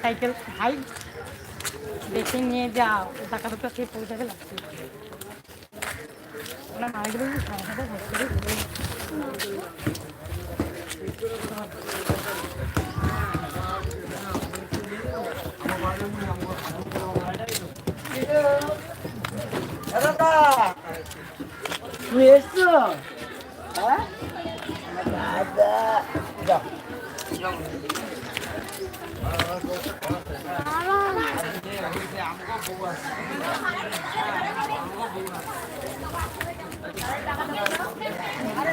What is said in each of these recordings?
Cycle ভাই দেখে নিয়ে যাও। টাকা খেয়ে পড়ে যাবে লাগছে ওরা মারগুলো সাড়ে সাথে ধরতে তুই এসছো হ্যাঁ আচ্ছা যাও আরে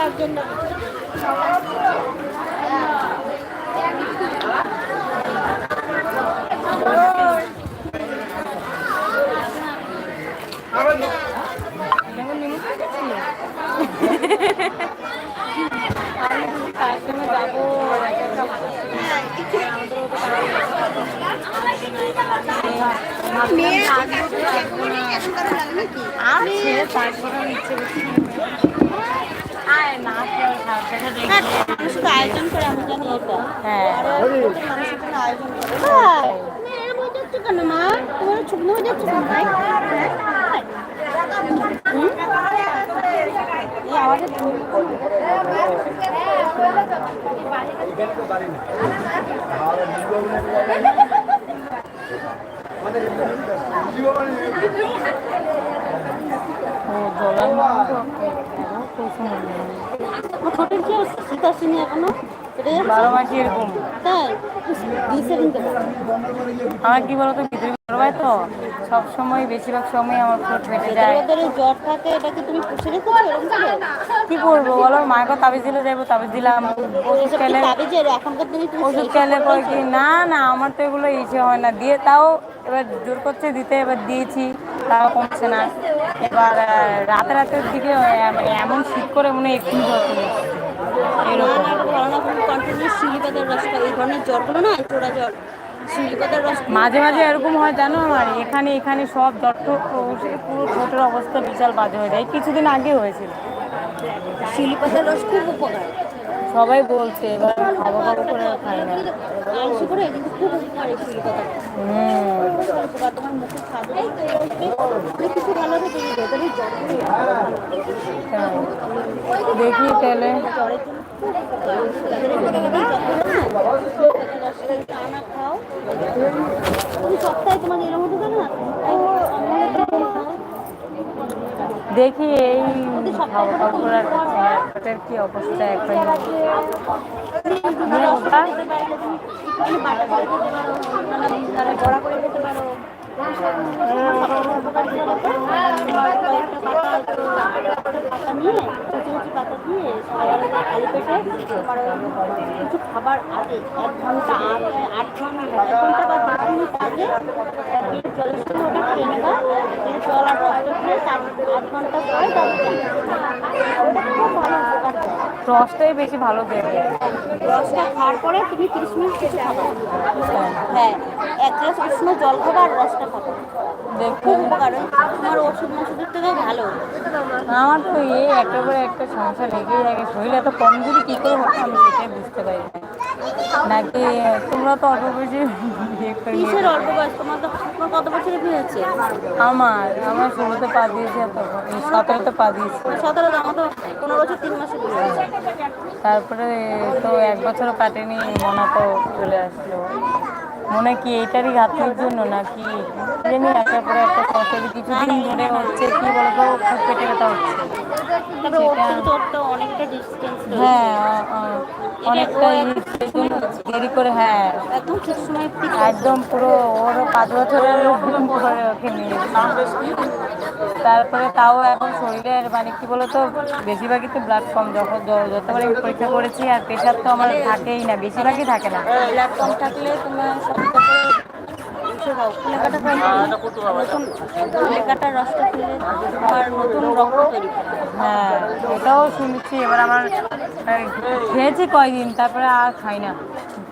ইচ্ছে আয় না কেউ খাবে না দেখি মানুষ তো আয়োজন করে আমি জানি এটা হ্যাঁ মানুষ এখানে আয়োজন করে কেন মা তোমার ছোট হয়ে যাচ্ছে ভাই ও সুন্দর আমার কি অবস্থা? শীত আসেনি এখনও? এটা বারো মাসে এরকম। তাই? আমার কি বলতো ভিতরে করবাই তো? সব সময় বেশিরভাগ সময় আমার ঠোঁট ফেটে যায়। জ্বর থাকে এটাকে তুমি পুষে রেখেছো? কি করব বলো? মাকে তাবিজ দিলে যাব তাবিজ দিলাম। ওষুধ খেলে ওষুধ খেলে কয় কি? না না আমার তো এগুলো ইচ্ছে হয় না। দিয়ে তাও এবার জোর করছে দিতে এবার দিয়েছি। তাও কমছে না। এবার রাতে রাতের দিকে এ- এমন শীত করে মনে হয় এসেছে। এরকম। মাঝে মাঝে এরকম হয় জানো? আমার এখানে এখানে সব ডক্টর পুরো ঠোঁটের অবস্থা বিশাল বাজে হয়ে যায়। কিছুদিন আগে হয়েছিল। শিলিপাতার রস খুব উপকার। সবাই বলছে এবার খাব খাব করে আর খাই না। হুম। দেখি তাহলে দেখি এই কি অবস্থা এখন করে খেতে পারো কিছু খাবার আগে এক ঘণ্টা আট ঘণ্টা এক ঘণ্টা বা দশ মিনিট আগে জলের খেয়ে জল আর ঘণ্টা রসটাই বেশি ভালো দেবে। রসটা খাওয়ার পরে তুমি তিরিশ মিনিট কিছু হ্যাঁ এক গ্লাস উষ্ণ জল খাবে আর খাবে খুব উপকার ওই তোমার ওষুধ মশুদের থেকেও ভালো। আমার তো এই একটা করে একটা সমস্যা লেগেই থাকে। শরীর এত কমজোরি কী করে আমি সেটাই বুঝতে পারি না। নাকি তোমরা তো অল্প বেশি বিয়ে করে নিয়ে- কিসের অল্প বয়স? তোমার তো তোমার কত বছরে বিয়ে হচ্ছে? আমার আমার ষোলোতে পা দিয়েছে এই সতেরোতে পা দিয়েছে। সতেরো আমার তো পনেরো বছর তিন মাসে বিয়ে হয়েছে। তারপরে তো এক বছরও কাটেনি মনে তো চলে আসলো। মনে কি এইটারই ঘাটতির জন্য নাকি জানি একটার পরে একটা কষ্ট কিছুদিন ধরে হচ্ছে কি বলতো খুব পেটে ব্যথা হচ্ছে। হ্যাঁ অনেকটা দেরি করে হ্যাঁ। একদম পুরো ওর পাঁচ বছরের ওকে নিয়ে। তারপরে তাও এখন শরীরের মানে কি বলতো বেশিরভাগই তো ব্লাড কম যখন যতবার আমি পরীক্ষা করেছি আর প্রেশার তো আমার থাকেই না বেশিরভাগই থাকে না। ব্লাড কম থাকলে তোমার হ্যাঁ এটাও শুনছি। এবার আমার খেয়েছি কয়দিন তারপরে আর খাই না।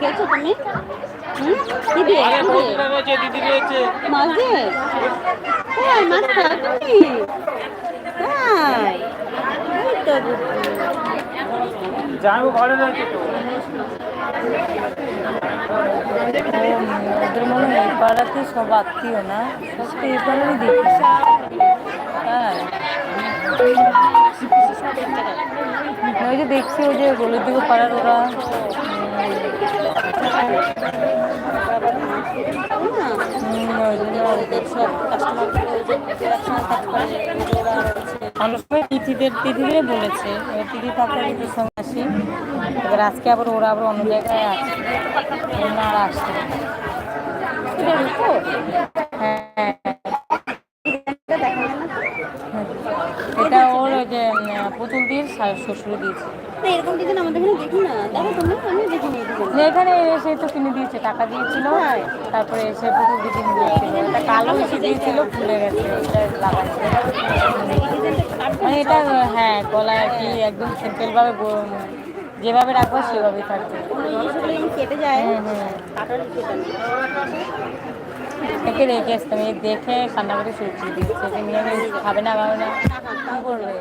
খেয়েছো তুমি? কি দিয়ে কি দিয়ে মাছ পাড়াতে সব আত্মীয় না সব এই পাড়ারই দেখি ওই যে দেখছি, ওই যে দিকে পাড়ার ওরা। ওরা অনেক সময় তিথিদের তিথিদের বলেছে, এবার তিথি থাকলে তিথির সঙ্গে আসি। এবার আজকে আবার ওরা আবার অন্য জায়গায় ওই জন্য আর আসছে পুতুল দিয়ে শ্বশুর দিয়েছে। এরকম ডিজাইন আমাদের এখানে দেখি না। দেখো তুমি আমি দেখিনি এই এখানে এসে তো কিনে দিয়েছে টাকা দিয়েছিল। তারপরে এসে পুতুল দিয়ে কিনে দিয়েছিল। এটা কালো এসে দিয়েছিল ফুলে গেছে এটা লাগাচ্ছে। মানে এটা হ্যাঁ গলায় কি একদম সিম্পলভাবে যেভাবে রাখব সেভাবেই থাকবে। কেটে যায় একে রেখে আসতাম এই দেখে কান্না করে শুরু করে দিচ্ছে। নিয়ে খাবে না খাবে না। কি করবে।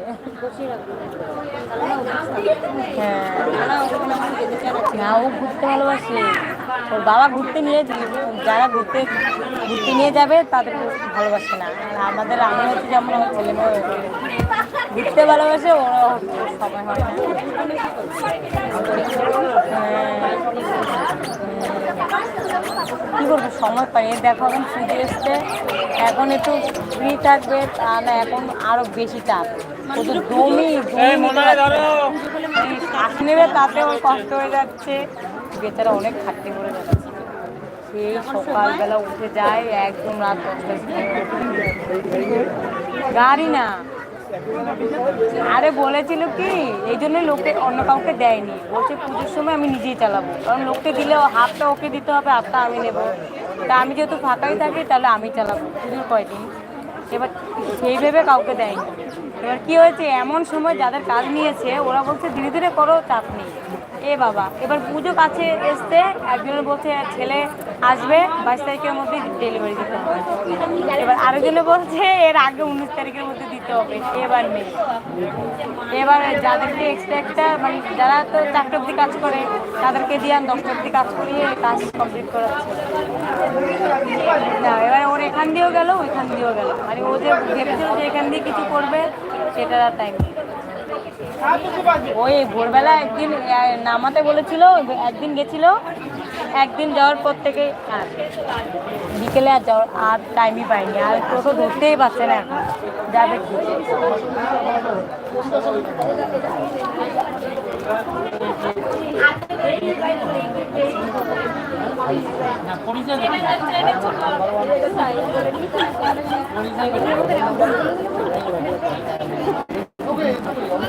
হ্যাঁ। ও ঘুরতে ভালোবাসে। ওর বাবা ঘুরতে নিয়ে যারা ঘুরতে ঘুরতে নিয়ে যাবে, তাদের ভালোবাসে না। আমাদের আমি হচ্ছে যেমন ছেলে মেয়ে ঘুরতে ভালোবাসে, ওরা সময় হয় না। হ্যাঁ। কি করব সময় পাই দেখো এখন পুজো এসছে। এখন একটু ফ্রি থাকবে তা না এখন আরও বেশি চাপ। শুধু দমই দমই শ্বাস নেবে তাতে ওর কষ্ট হয়ে যাচ্ছে। বেচারা অনেক খাটতে করে যাচ্ছে সেই সকালবেলা উঠে যায় একদম রাত দশটার গাড়ি না। আরে বলেছিল কি, এই জন্য লোকে অন্য কাউকে দেয়নি। বলছে পুজোর সময় আমি নিজেই চালাবো। কারণ লোককে দিলে হাফটা ওকে দিতে হবে হাফটা আমি নেব। তা আমি যেহেতু ফাঁকাই থাকি, তাহলে আমি চালাবো। পুজোর কয়দিন? এবার সেই ভেবে কাউকে দেয়নি। এবার কী হয়েছে, এমন সময় যাদের কাজ নিয়েছে, ওরা বলছে, ধীরে ধীরে করো, চাপ নেই। এ বাবা, এবার পুজো কাছে এসতে একজনের বলছে, ছেলে আসবে, বাইশ তারিখের মধ্যে ডেলিভারি দিতে হবে। এবার আরেকজনে বলছে, এর আগে উনিশ তারিখের মধ্যে দিতে হবে। এবার নেই। এবার যাদেরকে এক্সট্রা একটা মানে যারা তো চারটে অব্দি কাজ করে, তাদেরকে দিয়ে আমি দশটা অব্দি কাজ করিয়ে কাজ কমপ্লিট করাচ্ছে। না, এবার ওর এখান দিয়েও গেল, ওইখান দিয়েও গেল। মানে ও যে ভেবেছিল যে এখান দিয়ে কিছু করবে, সেটার আর টাইম ওই ভোরবেলা একদিন নামাতে বলেছিল, একদিন গেছিল, একদিন যাওয়ার পর থেকে বিকেলে আর যাওয়ার, আর টাইমই পাইনি, আর টোটো ধরতেই পারছে না এখন যাবে কি হ্যাঁ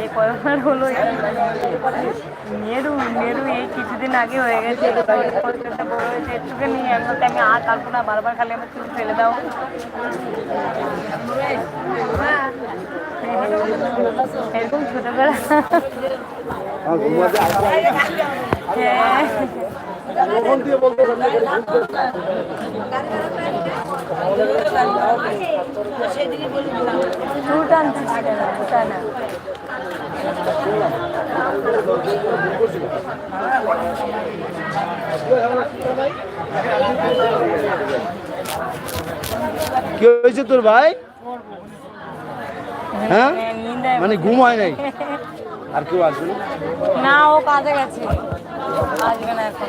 এই কয়েকবার হলো নেরু নেরু এই কিছুদিন আগে হয়ে গেছে। পরিচয়টা বড় হয়েছে, একটুখানি আমি আর কাটবো না বারবার খালি আমার চুল ফেলে দাও। এরকম ছোটবেলা। হ্যাঁ। টানছিস কি হয়েছে তোর ভাই? হ্যাঁ? মানে ঘুম হয় নাই? আর কেউ আসবে না, ও কাজে গেছে। আসবে না এখন।